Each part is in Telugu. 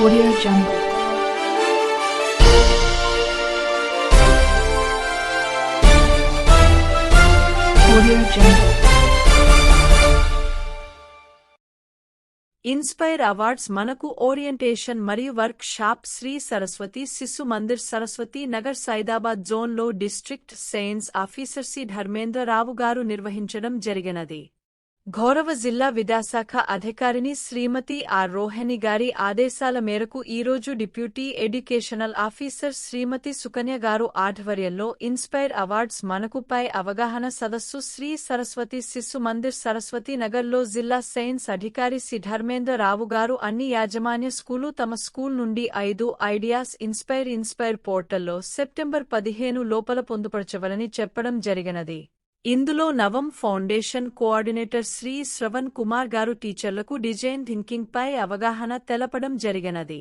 Audio Jungle. Audio Jungle. Inspire awards మనకు ఓరియంటేషన్ మరియు వర్క్ షాప్ శ్రీ సరస్వతి శిశు మందిర్ సరస్వతి నగర్ సైదాబాద్ జోన్లో district science officer C Dharmendra Rao గారు నిర్వహించడం జరిగినది గౌరవ జిల్లా విద్యాశాఖ అధికారిని శ్రీమతి ఆర్ రోహిణి గారి ఆదేశాల మేరకు ఈరోజు deputy educational officer Shrimati Sukanya గారు ఆధ్వర్యంలో ఇన్స్పైర్ అవార్డ్స్ మనకుపై అవగాహన సదస్సు శ్రీ సరస్వతి శిశు మందిర్ సరస్వతి నగర్లో జిల్లా సైన్స్ అధికారి సి ధర్మేంద్రరావు గారు అన్ని యాజమాన్య స్కూలు తమ స్కూల్ నుండి ఐదు ఐడియాస్ ఇన్స్పైర్ ఇన్స్పైర్ పోర్టల్లో సెప్టెంబర్ పదిహేను లోపల పొందుపరచవలని చెప్పడం జరిగినది. ఇందులో నవం ఫౌండేషన్ కోఆర్డినేటర్ శ్రీ శ్రవణ్ కుమార్ గారు టీచర్లకు డిజైన్ థింకింగ్ పై అవగాహన తెలపడం జరిగినది.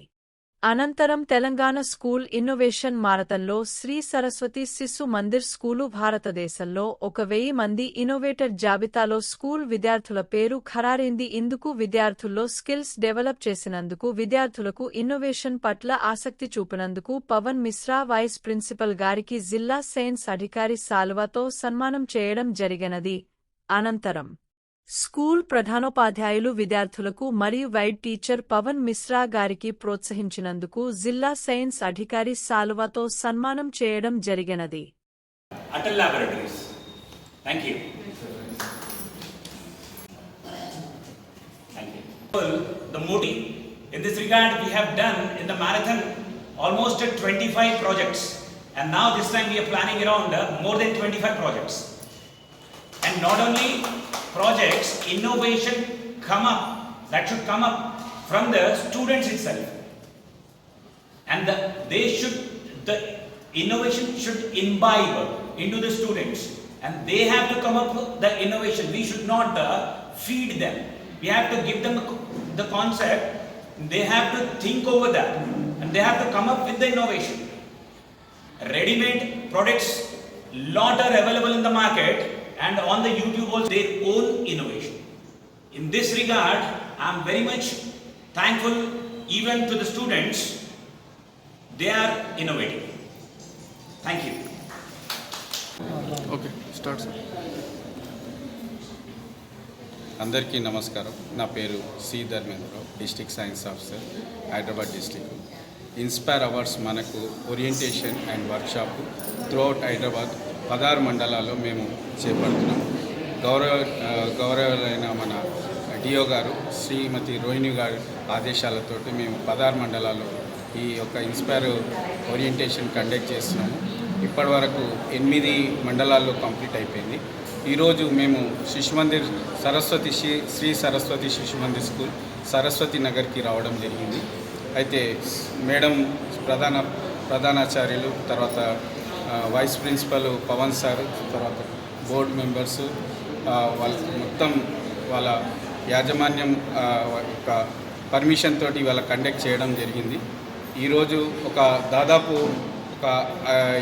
అనంతరం తెలంగాణ స్కూల్ ఇన్నోవేషన్ మారథన్లో శ్రీ సరస్వతి శిశు మందిర్ స్కూలు భారతదేశంలో ఒక వెయ్యి మంది ఇన్నోవేటర్ జాబితాలో స్కూల్ విద్యార్థుల పేరు ఖరారైంది. ఇందుకు విద్యార్థుల్లో స్కిల్స్ డెవలప్ చేసినందుకు విద్యార్థులకు ఇన్నోవేషన్ పట్ల ఆసక్తి చూపినందుకు పవన్ మిశ్రా వైస్ ప్రిన్సిపల్ గారికి జిల్లా సైన్స్ అధికారి సాల్వాతో సన్మానం చేయడం జరిగినది. అనంతరం స్కూల్ ప్రధానోపాధ్యాయులు విద్యార్థులకు మరియు వైడ్ టీచర్ పవన్ మిశ్రా గారికి ప్రోత్సహించినందుకు జిల్లా సైన్స్ అధికారి సాల్వాతో సన్మానం చేయడం జరిగినది. And now this time And not only projects, innovation come up, that should come up from the students itself. And the, they should, the innovation should imbibe into the students. And they have to come up with the innovation. We should not uh, feed them. We have to give them the concept. They have to think over that. And they have to come up with the innovation. Ready-made products, lot are available in the market and on the YouTube also their own innovation. In this regard, I am very much thankful even to the students they are innovative. Thank you. Okay start sir అందరికీ నమస్కారం నా పేరు C Dharmendra Rao district science officer Hyderabad district Inspire awards మనకు orientation and workshop throughout Hyderabad పదహారు మండలాల్లో మేము చేపడుతున్నాం. గౌరవ గౌరవులైన మన డిఓ గారు శ్రీమతి రోహిణి గారి ఆదేశాలతోటి మేము పదహారు మండలాల్లో ఈ యొక్క ఇన్స్పైర్ ఓరియంటేషన్ కండక్ట్ చేస్తున్నాము. ఇప్పటి వరకు ఎనిమిది మండలాల్లో కంప్లీట్ అయిపోయింది. ఈరోజు మేము శిశు మందిర్ సరస్వతి శ్రీ శ్రీ సరస్వతి శిశు మందిర్ స్కూల్ సరస్వతి నగర్కి రావడం జరిగింది. అయితే మేడం ప్రధాన ప్రధానాచార్యులు తర్వాత వైస్ ప్రిన్సిపల్ పవన్ సార్ తర్వాత బోర్డు మెంబర్స్ వాళ్ళ మొత్తం వాళ్ళ యాజమాన్యం యొక్క పర్మిషన్ తోటి వాళ్ళ కండక్ట్ చేయడం జరిగింది. ఈరోజు ఒక దాదాపు ఒక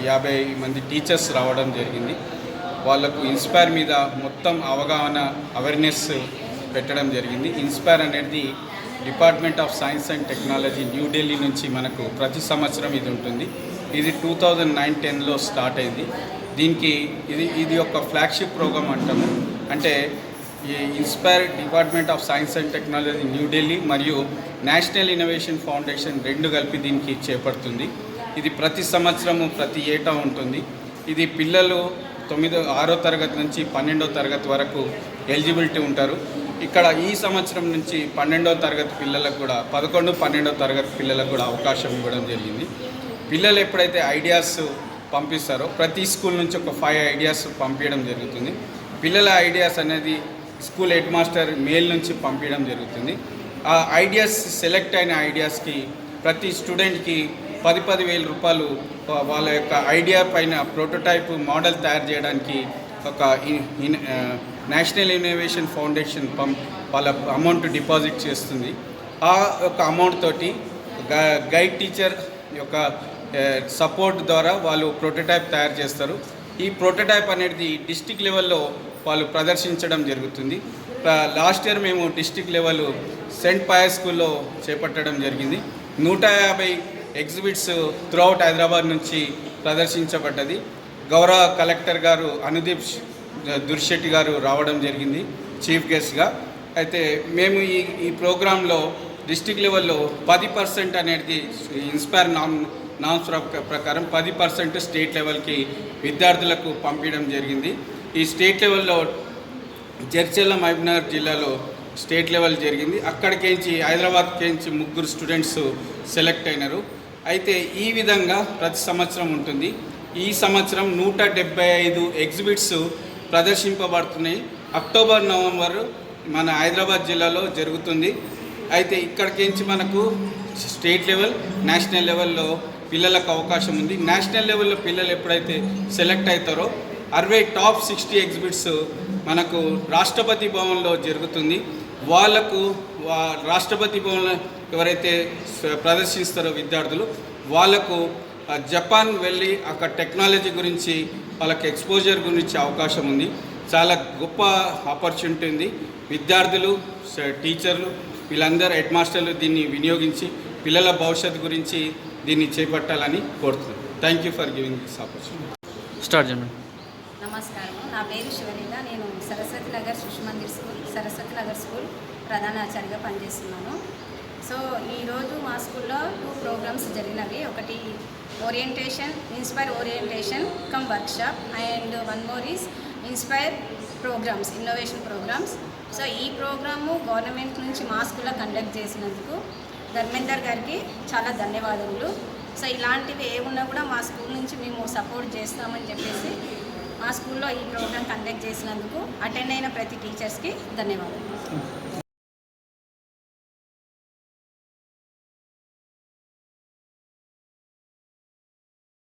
యాభై మంది టీచర్స్ రావడం జరిగింది. వాళ్ళకు ఇన్స్పైర్ మీద మొత్తం అవగాహన అవేర్నెస్ పెట్టడం జరిగింది. ఇన్స్పైర్ అనేది department of science and technology New Delhi నుంచి మనకు ప్రతి సంవత్సరం ఇది ఉంటుంది. ఇది టూ థౌజండ్ నైన్ టెన్లో స్టార్ట్ అయింది. దీనికి ఇది ఇది ఒక ఫ్లాగ్షిప్ ప్రోగ్రామ్ అంటాము. అంటే ఈ Inspire department of science and technology New Delhi మరియు నేషనల్ ఇన్నోవేషన్ ఫౌండేషన్ రెండు కలిపి దీనికి చేపడుతుంది. ఇది ప్రతి సంవత్సరము ప్రతి ఏటా ఉంటుంది. ఇది పిల్లలు తొమ్మిదో ఆరో తరగతి నుంచి పన్నెండో తరగతి వరకు ఎలిజిబిలిటీ ఉంటారు. ఇక్కడ ఈ సంవత్సరం నుంచి పన్నెండో తరగతి పిల్లలకు కూడా పదకొండు పన్నెండో తరగతి పిల్లలకు కూడా అవకాశం ఇవ్వడం జరిగింది. పిల్లలు ఎప్పుడైతే ఐడియాస్ పంపిస్తారో ప్రతి స్కూల్ నుంచి ఒక ఫైవ్ ఐడియాస్ పంపించడం జరుగుతుంది. పిల్లల ఐడియాస్ అనేది స్కూల్ హెడ్ మాస్టర్ మెయిల్ నుంచి పంపించడం జరుగుతుంది. ఆ ఐడియాస్ సెలెక్ట్ అయిన ఐడియాస్కి ప్రతి స్టూడెంట్కి పది పది వేల రూపాయలు వాళ్ళ యొక్క ఐడియా పైన ప్రోటోటైప్ మోడల్ తయారు చేయడానికి ఒక ఇన్- ఇన్- నేషనల్ ఇన్నోవేషన్ ఫౌండేషన్ పం వాళ్ళ అమౌంట్ డిపాజిట్ చేస్తుంది. ఆ యొక్క అమౌంట్ తోటి గ- గైడ్ టీచర్ యొక్క సపోర్ట్ ద్వారా వాళ్ళు ప్రోటోటైప్ తయారు చేస్తారు. ఈ ప్రోటోటైప్ అనేది డిస్టిక్ లెవెల్లో వాళ్ళు ప్రదర్శించడం జరుగుతుంది. లాస్ట్ ఇయర్ మేము డిస్టిక్ లెవెల్ సెంట్ పాయర్ స్కూల్లో చేపట్టడం జరిగింది. నూట యాభై ఎగ్జిబిట్స్ త్రూఅవుట్ హైదరాబాద్ నుంచి ప్రదర్శించబడ్డది. గౌరవ కలెక్టర్ గారు అనుదీప్ దుర్శెట్టి గారు రావడం జరిగింది చీఫ్ గెస్ట్గా. అయితే మేము ఈ ఈ ప్రోగ్రాంలో డిస్టిక్ లెవెల్లో పది పర్సెంట్ అనేది ఇన్స్పైర్ నామ్ నామ్స్ ప్రకారం పది పర్సెంట్ స్టేట్ లెవెల్కి విద్యార్థులకు పంపించడం జరిగింది. ఈ స్టేట్ లెవెల్లో జడ్చర్ల మహబూబ్నగర్ జిల్లాలో స్టేట్ లెవెల్ జరిగింది. అక్కడికేంచి హైదరాబాద్కేంచి ముగ్గురు స్టూడెంట్స్ సెలెక్ట్ అయినారు. అయితే ఈ విధంగా ప్రతి సంవత్సరం ఉంటుంది. ఈ సంవత్సరం నూట డెబ్బై ఐదు ఎగ్జిబిట్స్ ప్రదర్శింపబడుతున్నాయి. అక్టోబర్ నవంబర్ మన హైదరాబాద్ జిల్లాలో జరుగుతుంది. అయితే ఇక్కడికించి మనకు స్టేట్ లెవెల్ నేషనల్ లెవెల్లో పిల్లలకు అవకాశం ఉంది. నేషనల్ లెవెల్లో పిల్లలు ఎప్పుడైతే సెలెక్ట్ అవుతారో అరవై టాప్ సిక్స్టీ ఎగ్జిబిట్స్ మనకు రాష్ట్రపతి భవన్లో జరుగుతుంది. వాళ్ళకు వా- రాష్ట్రపతి భవన్లో ఎవరైతే ప్రదర్శిస్తారో విద్యార్థులు వాళ్ళకు జపాన్ వెళ్ళి అక్కడ టెక్నాలజీ గురించి వాళ్ళకి ఎక్స్పోజర్ గురించి అవకాశం ఉంది. చాలా గొప్ప ఆపర్చునిటీ ఉంది. విద్యార్థులు టీచర్లు వీళ్ళందరూ హెడ్ మాస్టర్లు దీన్ని వినియోగించి పిల్లల భవిష్యత్తు గురించి దీన్ని చేపట్టాలని కోరుతున్నాను thank you for giving this opportunity start చేయండి నమస్కారం నా పేరు శివలీల. నేను సరస్వతి నగర్ శిశు మందిర్ స్కూల్ సరస్వతి నగర్ స్కూల్ ప్రధానాచార్యగా పనిచేస్తున్నాను. సో ఈరోజు మా స్కూల్లో టూ ప్రోగ్రామ్స్ జరిగినవి. ఒకటి orientation Inspire orientation cum workshop and one more is Inspire programs innovation programs so ఈ ప్రోగ్రాము గవర్నమెంట్ నుంచి మా స్కూల్లో కండక్ట్ చేసినందుకు ధర్మేందర్ గారికి చాలా ధన్యవాదములు. సో ఇలాంటివి ఏమున్నా కూడా మా స్కూల్ నుంచి మేము సపోర్ట్ చేస్తామని చెప్పేసి మా స్కూల్లో ఈ ప్రోగ్రామ్ కండక్ట్ చేసినందుకు అటెండ్ అయిన ప్రతి టీచర్స్కి ధన్యవాదాలు